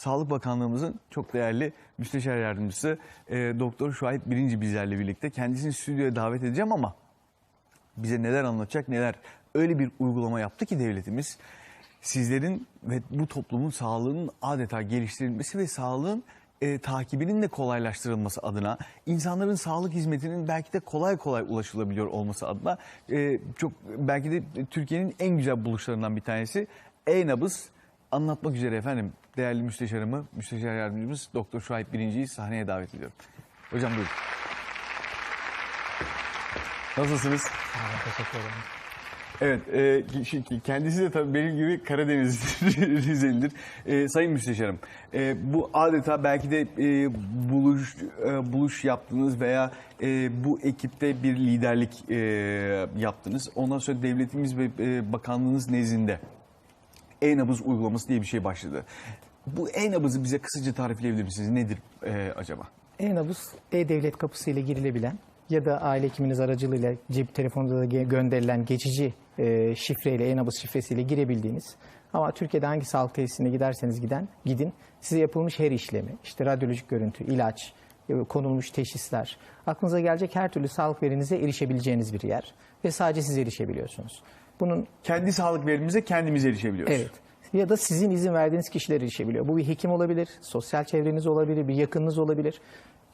Sağlık Bakanlığımızın çok değerli müsteşar yardımcısı e, Doktor Şuayb Birinci bizlerle birlikte. Kendisini stüdyoya davet edeceğim ama bize neler anlatacak neler. Öyle bir uygulama yaptı ki devletimiz sizlerin ve bu toplumun sağlığının adeta geliştirilmesi ve sağlığın e, takibinin de kolaylaştırılması adına insanların sağlık hizmetinin belki de kolay kolay ulaşılabiliyor olması adına e, çok belki de Türkiye'nin en güzel buluşlarından bir tanesi e-nabız anlatmak üzere efendim değerli müsteşarımı, müsteşar yardımcımız Doktor Şuayb Birinci'yi sahneye davet ediyorum. Hocam buyurun. Nasılsınız? Teşekkür ederim. Evet, e, ki- kendisi de tabii benim gibi Karadeniz Rizelidir. E, sayın Müsteşarım, e, bu adeta belki de e, buluş e, buluş yaptınız veya e, bu ekipte bir liderlik e, yaptınız. Ondan sonra devletimiz ve e, bakanlığınız nezdinde e-nabız uygulaması diye bir şey başladı. Bu e-nabızı bize kısaca tarifleyebilir misiniz? Nedir e, acaba? E-nabız, e-devlet kapısıyla girilebilen ya da aile hekiminiz aracılığıyla cep telefonunda da gönderilen geçici e, şifreyle, e-nabız şifresiyle girebildiğiniz ama Türkiye'de hangi sağlık tesisine giderseniz giden, gidin size yapılmış her işlemi, işte radyolojik görüntü, ilaç, e, konulmuş teşhisler, aklınıza gelecek her türlü sağlık verinize erişebileceğiniz bir yer ve sadece siz erişebiliyorsunuz. Bunun Kendi sağlık verimize kendimiz erişebiliyoruz. Evet. Ya da sizin izin verdiğiniz kişiler erişebiliyor. Bu bir hekim olabilir, sosyal çevreniz olabilir, bir yakınınız olabilir.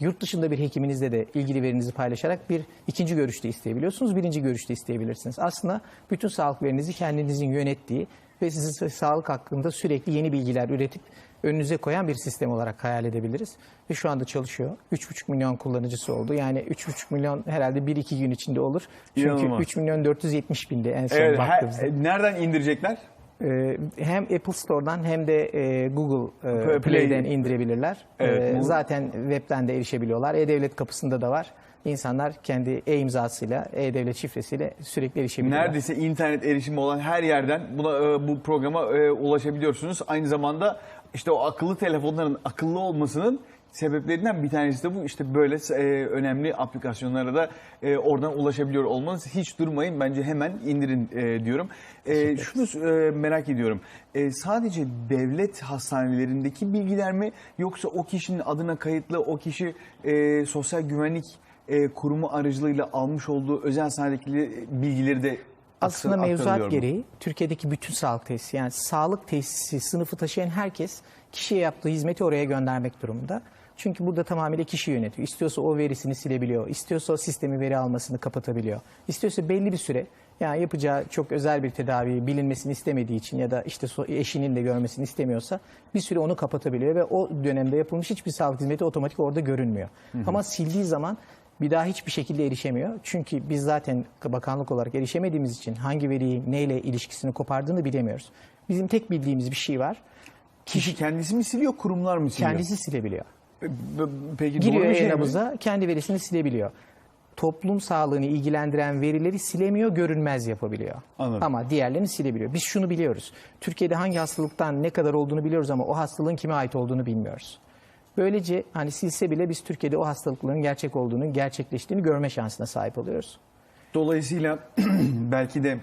Yurt dışında bir hekiminizle de ilgili verinizi paylaşarak bir ikinci görüşte isteyebiliyorsunuz, birinci görüşte isteyebilirsiniz. Aslında bütün sağlık verinizi kendinizin yönettiği ve sizi sağlık hakkında sürekli yeni bilgiler üretip önünüze koyan bir sistem olarak hayal edebiliriz. Ve şu anda çalışıyor. 3,5 milyon kullanıcısı oldu. Yani 3,5 milyon herhalde 1-2 gün içinde olur. Çünkü İnanılmaz. 3 milyon 470 binde en son Evet, her- baktığımızda. e, nereden indirecekler? Ee, hem Apple Store'dan hem de e, Google e, Play- Play'den indirebilir. Evet, Ee, zaten webten de erişebiliyorlar. E-Devlet kapısında da var. İnsanlar kendi e-imzasıyla, e-devlet şifresiyle sürekli erişebiliyorlar. Neredeyse internet erişimi olan her yerden buna e, bu programa e, ulaşabiliyorsunuz. Aynı zamanda işte o akıllı telefonların akıllı olmasının sebeplerinden bir tanesi de bu. İşte böyle e, önemli aplikasyonlara da e, oradan ulaşabiliyor olmanız. Hiç durmayın bence hemen indirin e, diyorum. E, şunu e, merak ediyorum. E, sadece devlet hastanelerindeki bilgiler mi yoksa o kişinin adına kayıtlı o kişi e, sosyal güvenlik e, kurumu aracılığıyla almış olduğu özel hastanedeki bilgileri de Aslında mevzuat gereği Türkiye'deki bütün sağlık tesisi yani sağlık tesisi sınıfı taşıyan herkes kişiye yaptığı hizmeti oraya göndermek durumunda. Çünkü burada tamamıyla kişi yönetiyor. İstiyorsa o verisini silebiliyor. İstiyorsa o sistemi veri almasını kapatabiliyor. İstiyorsa belli bir süre yani yapacağı çok özel bir tedavi bilinmesini istemediği için ya da işte eşinin de görmesini istemiyorsa bir süre onu kapatabiliyor ve o dönemde yapılmış hiçbir sağlık hizmeti otomatik orada görünmüyor. Ama sildiği zaman bir daha hiçbir şekilde erişemiyor. Çünkü biz zaten bakanlık olarak erişemediğimiz için hangi veriyi neyle ilişkisini kopardığını bilemiyoruz. Bizim tek bildiğimiz bir şey var. Kişi kendisi mi siliyor, kurumlar mı siliyor? Kendisi silebiliyor. E, Peki Giriyor doğru bir şey mi? e-nabıza kendi verisini silebiliyor. Toplum sağlığını ilgilendiren verileri silemiyor, görünmez yapabiliyor. Anladım. Ama diğerlerini silebiliyor. Biz şunu biliyoruz. Türkiye'de hangi hastalıktan ne kadar olduğunu biliyoruz ama o hastalığın kime ait olduğunu bilmiyoruz. Böylece hani silse bile biz Türkiye'de o hastalıkların gerçek olduğunu, gerçekleştiğini görme şansına sahip oluyoruz. Dolayısıyla belki de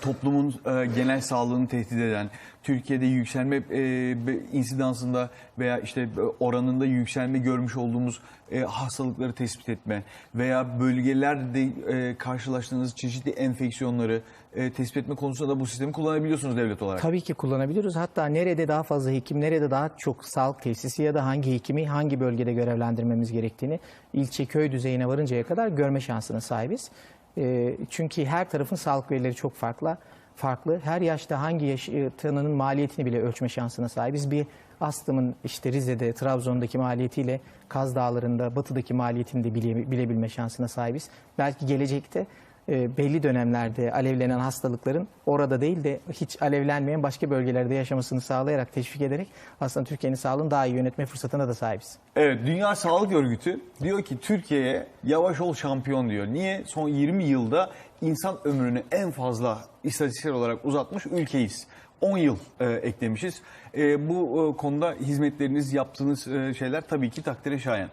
toplumun e, genel sağlığını tehdit eden, Türkiye'de yükselme e, insidansında veya işte e, oranında yükselme görmüş olduğumuz e, hastalıkları tespit etme veya bölgelerde e, karşılaştığınız çeşitli enfeksiyonları e, tespit etme konusunda da bu sistemi kullanabiliyorsunuz devlet olarak. Tabii ki kullanabiliyoruz. Hatta nerede daha fazla hekim, nerede daha çok sağlık tesisi ya da hangi hekimi hangi bölgede görevlendirmemiz gerektiğini ilçe köy düzeyine varıncaya kadar görme şansına sahibiz. Ee, çünkü her tarafın sağlık verileri çok farklı. Farklı. Her yaşta hangi yaş, e, tanının maliyetini bile ölçme şansına sahibiz. Bir astımın işte Rize'de, Trabzon'daki maliyetiyle Kaz Dağları'nda, Batı'daki maliyetini de bile, bilebilme şansına sahibiz. Belki gelecekte e, belli dönemlerde alevlenen hastalıkların orada değil de hiç alevlenmeyen başka bölgelerde yaşamasını sağlayarak, teşvik ederek aslında Türkiye'nin sağlığını daha iyi yönetme fırsatına da sahibiz. Evet, Dünya Sağlık Örgütü diyor ki Türkiye'ye yavaş ol şampiyon diyor. Niye? Son 20 yılda insan ömrünü en fazla istatistiksel olarak uzatmış ülkeyiz. 10 yıl e, eklemişiz. E, bu e, konuda hizmetleriniz, yaptığınız e, şeyler tabii ki takdire şayan.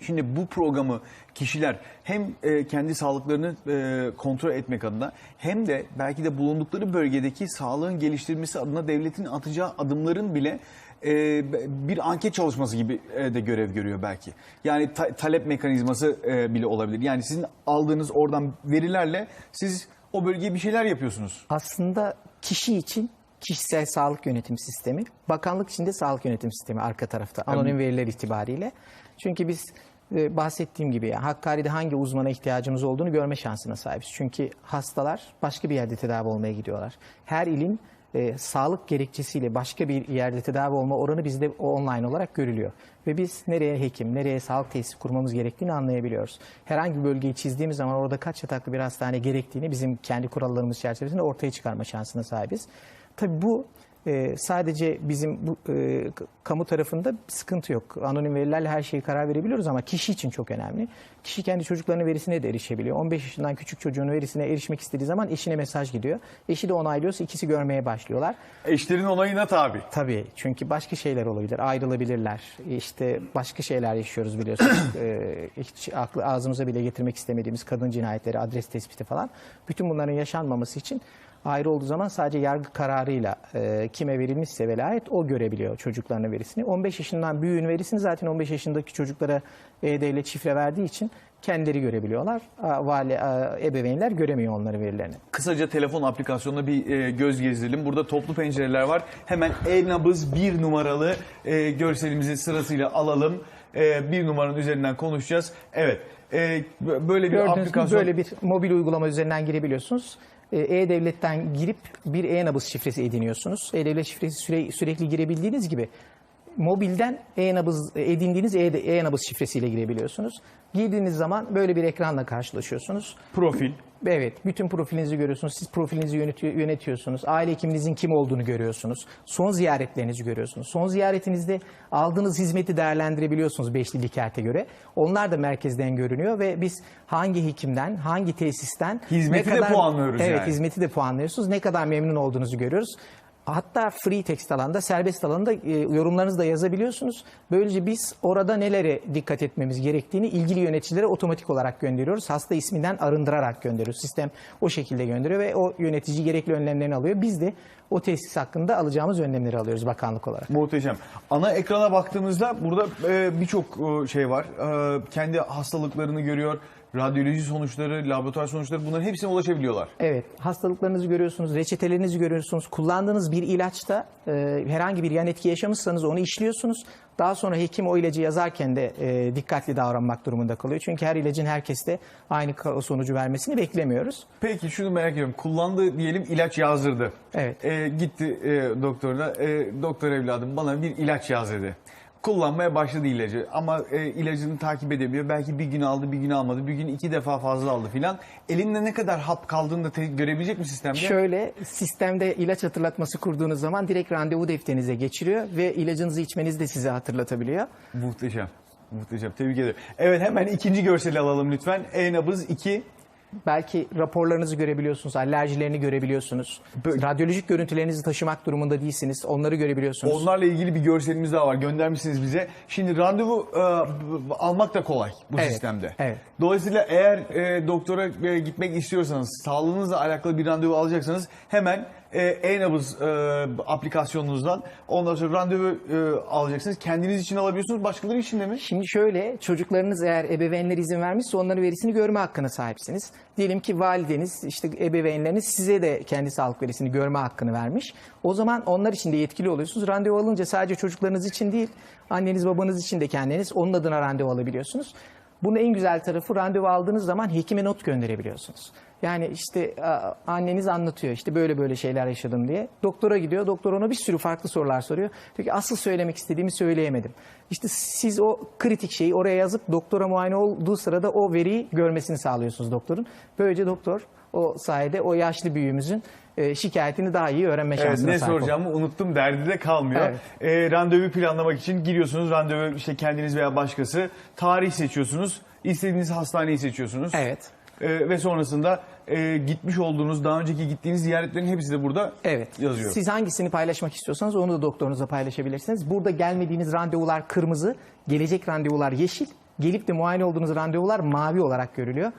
Şimdi bu programı kişiler hem e, kendi sağlıklarını e, kontrol etmek adına hem de belki de bulundukları bölgedeki sağlığın geliştirilmesi adına devletin atacağı adımların bile e, bir anket çalışması gibi de görev görüyor belki. Yani ta- talep mekanizması bile olabilir. Yani sizin aldığınız oradan verilerle siz o bölgeye bir şeyler yapıyorsunuz. Aslında kişi için kişisel sağlık yönetim sistemi, bakanlık için de sağlık yönetim sistemi arka tarafta anonim veriler itibariyle. Çünkü biz e, bahsettiğim gibi ya Hakkari'de hangi uzmana ihtiyacımız olduğunu görme şansına sahibiz. Çünkü hastalar başka bir yerde tedavi olmaya gidiyorlar. Her ilin e, sağlık gerekçesiyle başka bir yerde tedavi olma oranı bizde online olarak görülüyor. Ve biz nereye hekim, nereye sağlık tesisi kurmamız gerektiğini anlayabiliyoruz. Herhangi bir bölgeyi çizdiğimiz zaman orada kaç yataklı bir hastane gerektiğini bizim kendi kurallarımız çerçevesinde ortaya çıkarma şansına sahibiz. Tabii bu e, sadece bizim bu e, kamu tarafında bir sıkıntı yok. Anonim verilerle her şeyi karar verebiliyoruz ama kişi için çok önemli. Kişi kendi çocuklarının verisine de erişebiliyor. 15 yaşından küçük çocuğun verisine erişmek istediği zaman eşine mesaj gidiyor. Eşi de onaylıyorsa ikisi görmeye başlıyorlar. Eşlerin onayına tabi. Tabii çünkü başka şeyler olabilir. Ayrılabilirler. İşte başka şeyler yaşıyoruz biliyorsunuz. Ee, hiç aklı ağzımıza bile getirmek istemediğimiz kadın cinayetleri, adres tespiti falan. Bütün bunların yaşanmaması için ayrı olduğu zaman sadece yargı kararıyla e, kime verilmişse velayet o görebiliyor çocuklarının verisini. 15 yaşından büyüğün verisini zaten 15 yaşındaki çocuklara e-devlet şifre verdiği için kendileri görebiliyorlar. A, Vali, a, ebeveynler göremiyor onların verilerini. Kısaca telefon aplikasyonuna bir e, göz gezdirelim. Burada toplu pencereler var. Hemen e-nabız bir numaralı e, görselimizi sırasıyla alalım. E, bir numaranın üzerinden konuşacağız. Evet. e, böyle bir Gördüğünüz gibi aplikasyon. böyle bir mobil uygulama üzerinden girebiliyorsunuz. Ee, E-Devlet'ten girip bir e-nabız şifresi ediniyorsunuz. E-Devlet şifresi süre- sürekli girebildiğiniz gibi mobilden e-nabız edindiğiniz e- e-nabız şifresiyle girebiliyorsunuz. Girdiğiniz zaman böyle bir ekranla karşılaşıyorsunuz. profil. Evet, bütün profilinizi görüyorsunuz. Siz profilinizi yönetiyor, yönetiyorsunuz. Aile hekiminizin kim olduğunu görüyorsunuz. Son ziyaretlerinizi görüyorsunuz. Son ziyaretinizde aldığınız hizmeti değerlendirebiliyorsunuz beşli likerte göre. Onlar da merkezden görünüyor ve biz hangi hekimden, hangi tesisten... Hizmeti de puanlıyoruz Evet, yani. hizmeti de puanlıyorsunuz. Ne kadar memnun olduğunuzu görüyoruz. Hatta free text alanda, serbest alanda e, yorumlarınızı da yazabiliyorsunuz. Böylece biz orada nelere dikkat etmemiz gerektiğini ilgili yöneticilere otomatik olarak gönderiyoruz. Hasta isminden arındırarak gönderiyoruz. Sistem o şekilde gönderiyor ve o yönetici gerekli önlemlerini alıyor. Biz de o tesis hakkında alacağımız önlemleri alıyoruz bakanlık olarak. Muhteşem. Ana ekrana baktığımızda burada e, birçok e, şey var. E, kendi hastalıklarını görüyor. Radyoloji sonuçları, laboratuvar sonuçları bunların hepsine ulaşabiliyorlar. Evet, hastalıklarınızı görüyorsunuz, reçetelerinizi görüyorsunuz. Kullandığınız bir ilaçta e, herhangi bir yan etki yaşamışsanız onu işliyorsunuz. Daha sonra hekim o ilacı yazarken de e, dikkatli davranmak durumunda kalıyor. Çünkü her ilacın herkeste aynı sonucu vermesini beklemiyoruz. Peki şunu merak ediyorum. Kullandığı diyelim ilaç yazdırdı. Evet. E, gitti e, doktoruna. E, doktor evladım bana bir ilaç yaz dedi. Kullanmaya başladı ilacı ama e, ilacını takip edemiyor. Belki bir gün aldı, bir gün almadı. Bir gün iki defa fazla aldı filan. Elinde ne kadar hap kaldığını da te- görebilecek mi sistemde? Şöyle sistemde ilaç hatırlatması kurduğunuz zaman direkt randevu defterinize geçiriyor ve ilacınızı içmenizi de size hatırlatabiliyor. Muhteşem. Muhteşem. Tebrik ederim. Evet hemen ikinci görseli alalım lütfen. E-nabız 2. Belki raporlarınızı görebiliyorsunuz, alerjilerini görebiliyorsunuz. Böyle- Radyolojik görüntülerinizi taşımak durumunda değilsiniz. Onları görebiliyorsunuz. Onlarla ilgili bir görselimiz daha var. Göndermişsiniz bize. Şimdi randevu e, almak da kolay bu Evet, sistemde. evet. Dolayısıyla eğer e, doktora e, gitmek istiyorsanız, sağlığınızla alakalı bir randevu alacaksanız hemen e-nabız e, aplikasyonunuzdan ondan sonra randevu e, alacaksınız. Kendiniz için alabiliyorsunuz. Başkaları için de mi? Şimdi şöyle çocuklarınız eğer ebeveynler izin vermişse onların verisini görme hakkına sahipsiniz. Diyelim ki valideniz işte ebeveynleriniz size de kendi sağlık verisini görme hakkını vermiş. O zaman onlar için de yetkili oluyorsunuz. Randevu alınca sadece çocuklarınız için değil anneniz babanız için de kendiniz onun adına randevu alabiliyorsunuz. Bunun en güzel tarafı randevu aldığınız zaman hekime not gönderebiliyorsunuz. Yani işte anneniz anlatıyor işte böyle böyle şeyler yaşadım diye. Doktora gidiyor. Doktor ona bir sürü farklı sorular soruyor. Diyor asıl söylemek istediğimi söyleyemedim. İşte siz o kritik şeyi oraya yazıp doktora muayene olduğu sırada o veriyi görmesini sağlıyorsunuz doktorun. Böylece doktor o sayede o yaşlı büyüğümüzün e, şikayetini daha iyi öğrenme Evet, şansına ne sahip oluyor. soracağımı unuttum derdi de kalmıyor. Evet. E, randevu planlamak için giriyorsunuz. Randevu işte kendiniz veya başkası. Tarih seçiyorsunuz. İstediğiniz hastaneyi seçiyorsunuz. Evet. E, ve sonrasında e, gitmiş olduğunuz, daha önceki gittiğiniz ziyaretlerin hepsi de burada Evet. yazıyor. Siz hangisini paylaşmak istiyorsanız onu da doktorunuzla paylaşabilirsiniz. Burada gelmediğiniz randevular kırmızı, gelecek randevular yeşil, gelip de muayene olduğunuz randevular mavi olarak görülüyor.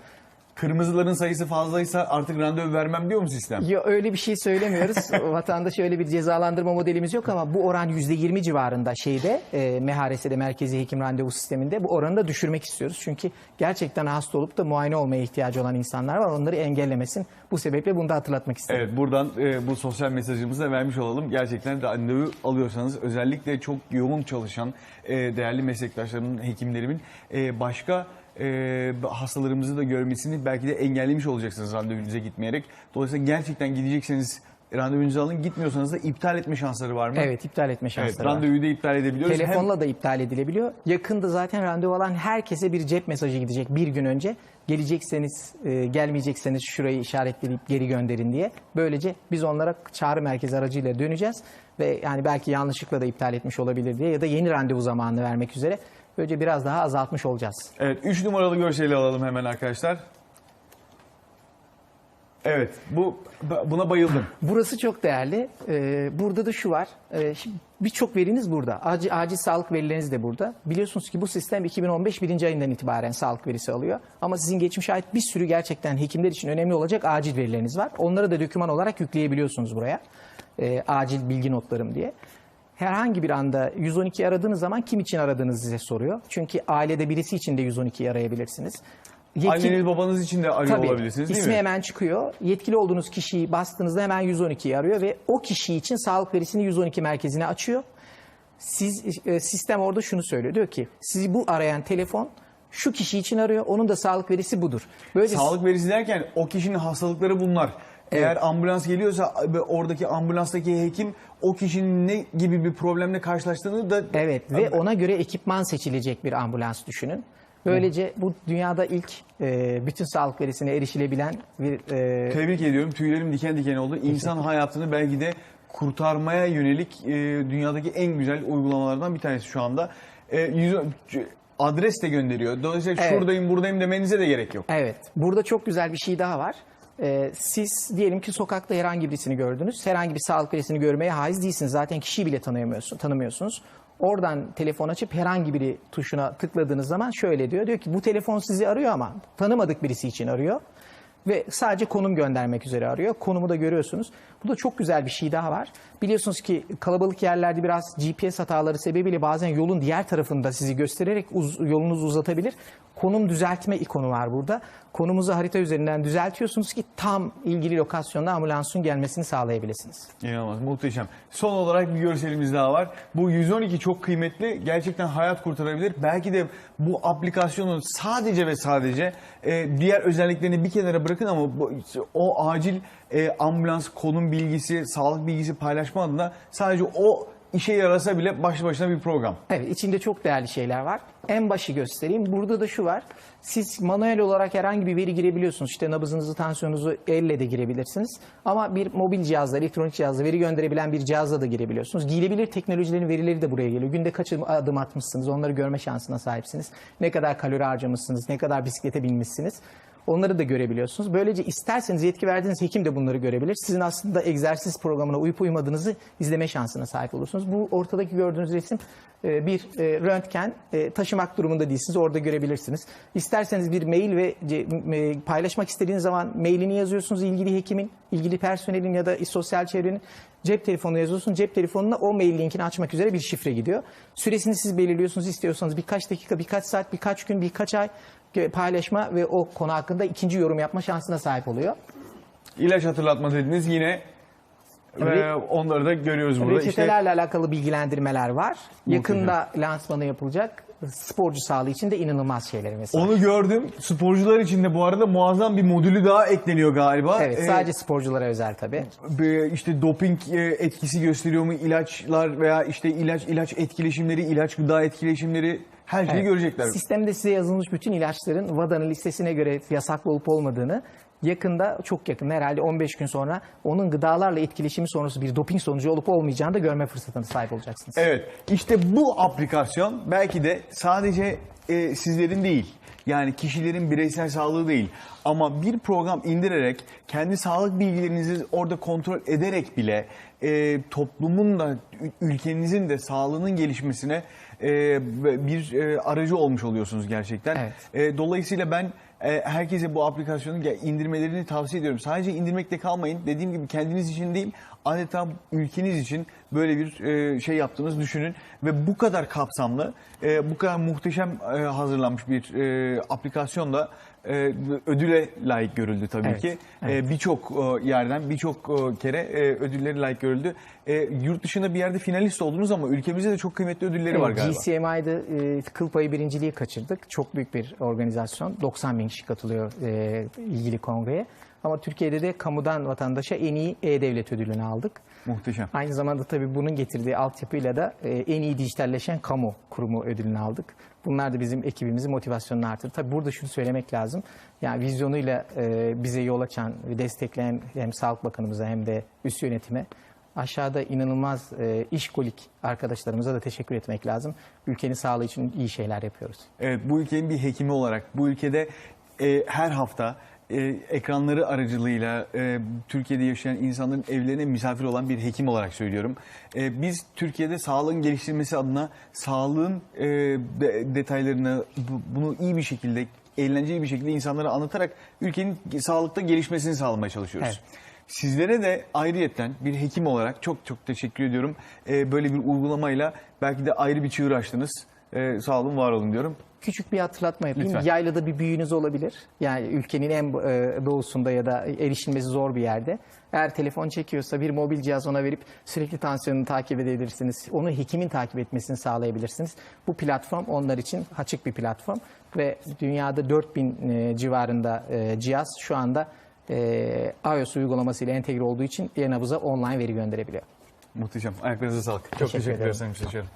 Kırmızıların sayısı fazlaysa artık randevu vermem diyor mu sistem? Ya öyle bir şey söylemiyoruz. Vatandaş öyle bir cezalandırma modelimiz yok ama bu oran %20 civarında şeyde e, MHRS'de merkezi hekim randevu sisteminde bu oranı da düşürmek istiyoruz. Çünkü gerçekten hasta olup da muayene olmaya ihtiyacı olan insanlar var. Onları engellemesin. Bu sebeple bunu da hatırlatmak istedim. Evet buradan e, bu sosyal mesajımızı da vermiş olalım. Gerçekten randevu alıyorsanız özellikle çok yoğun çalışan e, değerli meslektaşlarımın, hekimlerimin e, başka e, hastalarımızı da görmesini belki de engellemiş olacaksınız randevunuza gitmeyerek. Dolayısıyla gerçekten gidecekseniz randevunuzu alın. Gitmiyorsanız da iptal etme şansları var mı? Evet iptal etme Evet, şansları var. randevuyu da iptal edebiliyoruz. Hem- Telefonla da iptal edilebiliyor. Yakında zaten randevu alan herkese bir cep mesajı gidecek bir gün önce. Gelecekseniz, e, gelmeyecekseniz şurayı işaretleyip geri gönderin diye. Böylece biz onlara çağrı merkezi aracıyla döneceğiz ve yani belki yanlışlıkla da iptal etmiş olabilir diye ya da yeni randevu zamanını vermek üzere böylece biraz daha azaltmış olacağız. Evet 3 numaralı görseli alalım hemen arkadaşlar. Evet bu buna bayıldım. Burası çok değerli. Ee, burada da şu var. Ee, Birçok veriniz burada. Acil, acil sağlık verileriniz de burada. Biliyorsunuz ki bu sistem 2015 birinci ayından itibaren sağlık verisi alıyor. Ama sizin geçmişe ait bir sürü gerçekten hekimler için önemli olacak acil verileriniz var. Onları da doküman olarak yükleyebiliyorsunuz buraya. Ee, acil bilgi notlarım diye. Herhangi bir anda 112 aradığınız zaman kim için aradığınızı size soruyor. Çünkü ailede birisi için de 112'yi arayabilirsiniz. Yetkin- Anneniz babanız için de arıyor Tabii. olabilirsiniz değil İsmi mi? hemen çıkıyor. Yetkili olduğunuz kişiyi bastığınızda hemen 112'yi arıyor ve o kişi için sağlık verisini 112 merkezine açıyor. Siz e, sistem orada şunu söylüyor. Diyor ki sizi bu arayan telefon şu kişi için arıyor. Onun da sağlık verisi budur. Böylece Sağlık verisi derken o kişinin hastalıkları bunlar. Eğer ambulans geliyorsa oradaki ambulanstaki hekim o kişinin ne gibi bir problemle karşılaştığını da Evet ve ona göre ekipman seçilecek bir ambulans düşünün. Böylece bu dünyada ilk e, bütün sağlık verisine erişilebilen bir e, tebrik ediyorum. Tüylerim diken diken oldu. İnsan hayatını belki de kurtarmaya yönelik e, dünyadaki en güzel uygulamalardan bir tanesi şu anda. E, yüz- adres de gönderiyor. Dolayısıyla Evet. şuradayım buradayım demenize de gerek yok. Evet. Burada çok güzel bir şey daha var. Ee, siz diyelim ki sokakta herhangi birisini gördünüz. Herhangi bir sağlık verisini görmeye haiz değilsiniz. Zaten kişiyi bile tanıyamıyorsun, tanımıyorsunuz. Oradan telefon açıp herhangi biri tuşuna tıkladığınız zaman şöyle diyor. Diyor ki bu telefon sizi arıyor ama tanımadık birisi için arıyor. Ve sadece konum göndermek üzere arıyor. Konumu da görüyorsunuz. Bu da çok güzel bir şey daha var. Biliyorsunuz ki kalabalık yerlerde biraz GPS hataları sebebiyle bazen yolun diğer tarafında sizi göstererek uz- yolunuzu uzatabilir. Konum düzeltme ikonu var burada. Konumuzu harita üzerinden düzeltiyorsunuz ki tam ilgili lokasyonda ambulansın gelmesini sağlayabilirsiniz. İnanılmaz, muhteşem. Son olarak bir görselimiz daha var. Bu 112 çok kıymetli. Gerçekten hayat kurtarabilir. Belki de bu aplikasyonun sadece ve sadece e, diğer özelliklerini bir kenara bırakın ama bu, o acil e, ambulans konum bilgisi, sağlık bilgisi paylaşma adına sadece o işe yarasa bile başlı başına bir program. Evet içinde çok değerli şeyler var. En başı göstereyim. Burada da şu var. Siz manuel olarak herhangi bir veri girebiliyorsunuz. İşte nabızınızı, tansiyonunuzu elle de girebilirsiniz. Ama bir mobil cihazla, elektronik cihazla veri gönderebilen bir cihazla da girebiliyorsunuz. Giyilebilir teknolojilerin verileri de buraya geliyor. Günde kaç adım atmışsınız, onları görme şansına sahipsiniz. Ne kadar kalori harcamışsınız, ne kadar bisiklete binmişsiniz. Onları da görebiliyorsunuz. Böylece isterseniz yetki verdiğiniz hekim de bunları görebilir. Sizin aslında egzersiz programına uyup uymadığınızı izleme şansına sahip olursunuz. Bu ortadaki gördüğünüz resim e, bir e, röntgen e, taşımak durumunda değilsiniz. Orada görebilirsiniz. İsterseniz bir mail ve paylaşmak istediğiniz zaman mailini yazıyorsunuz ilgili hekimin, ilgili personelin ya da sosyal çevrenin cep telefonu yazıyorsunuz. Cep telefonuna o mail linkini açmak üzere bir şifre gidiyor. Süresini siz belirliyorsunuz. istiyorsanız birkaç dakika, birkaç saat, birkaç gün, birkaç ay paylaşma ve o konu hakkında ikinci yorum yapma şansına sahip oluyor. İlaç hatırlatma dediniz yine ve Re- onları da görüyoruz burada. İşte Reçetelerle alakalı bilgilendirmeler var. Yakında lansmanı yapılacak. Sporcu sağlığı için de inanılmaz şeylerimiz var. onu gördüm. Sporcular için de bu arada muazzam bir modülü daha ekleniyor galiba. Evet Ee, sadece sporculara özel tabii. işte doping e, etkisi gösteriyor mu ilaçlar veya işte ilaç ilaç etkileşimleri, ilaç gıda etkileşimleri her şeyi Evet. görecekler. Sistemde size yazılmış bütün ilaçların VADA'nın listesine göre yasaklı olup olmadığını yakında çok yakın herhalde 15 gün sonra onun gıdalarla etkileşimi sonrası bir doping sonucu olup olmayacağını da görme fırsatına sahip olacaksınız. Evet işte bu aplikasyon belki de sadece e, sizlerin değil yani kişilerin bireysel sağlığı değil ama bir program indirerek kendi sağlık bilgilerinizi orada kontrol ederek bile e, toplumun da ülkenizin de sağlığının gelişmesine e, bir e, aracı olmuş oluyorsunuz gerçekten. Evet. E, dolayısıyla ben e, herkese bu aplikasyonu indirmelerini tavsiye ediyorum. Sadece indirmekle kalmayın. Dediğim gibi kendiniz için değil, adeta ülkeniz için böyle bir e, şey yaptığınızı düşünün ve bu kadar kapsamlı, e, bu kadar muhteşem hazırlanmış bir aplikasyon da e, ödüle layık görüldü tabii Evet, ki. E, birçok e, yerden birçok e, kere e, ödülleri layık görüldü. E, yurt dışında bir yerde finalist oldunuz ama ülkemizde de çok kıymetli ödülleri var Evet, galiba. GCMI'de e, kıl payı birinciliği kaçırdık. Çok büyük bir organizasyon. 90 bin kişi katılıyor e, ilgili kongreye. Ama Türkiye'de de kamudan vatandaşa en iyi e-devlet ödülünü aldık. Muhteşem. Aynı zamanda tabii bunun getirdiği altyapıyla da e, en iyi dijitalleşen kamu kurumu ödülünü aldık. Bunlar da bizim ekibimizin motivasyonunu artırdı. Tabii burada şunu söylemek lazım. Yani vizyonuyla e, bize yol açan ve destekleyen hem Sağlık Bakanımıza hem de üst yönetime aşağıda inanılmaz e, işkolik arkadaşlarımıza da teşekkür etmek lazım. Ülkenin sağlığı için iyi şeyler yapıyoruz. Evet bu ülkenin bir hekimi olarak bu ülkede e, her hafta e, ekranları aracılığıyla e, Türkiye'de yaşayan insanların evlerine misafir olan bir hekim olarak söylüyorum. E, biz Türkiye'de sağlığın geliştirilmesi adına sağlığın e, de- detaylarını bu- bunu iyi bir şekilde eğlenceli bir şekilde insanlara anlatarak ülkenin sağlıkta gelişmesini sağlamaya çalışıyoruz. Evet. Sizlere de ayrıyetten bir hekim olarak çok çok teşekkür ediyorum. Ee, böyle bir uygulamayla belki de ayrı bir çığır açtınız. Ee, sağ olun, var olun diyorum. Küçük bir hatırlatma yapayım. Lütfen. Yaylada bir büyüğünüz olabilir. Yani ülkenin en e, doğusunda ya da erişilmesi zor bir yerde. Eğer telefon çekiyorsa bir mobil cihaz ona verip sürekli tansiyonunu takip edebilirsiniz. Onu hekimin takip etmesini sağlayabilirsiniz. Bu platform onlar için açık bir platform. Ve dünyada 4000 e, civarında e, cihaz şu anda iOS uygulamasıyla entegre olduğu için e-nabıza online veri gönderebiliyor. Muhteşem. Ayaklarınıza sağlık. Çok Teşekkür teşekkür ederim. Sayın Müsteşarım.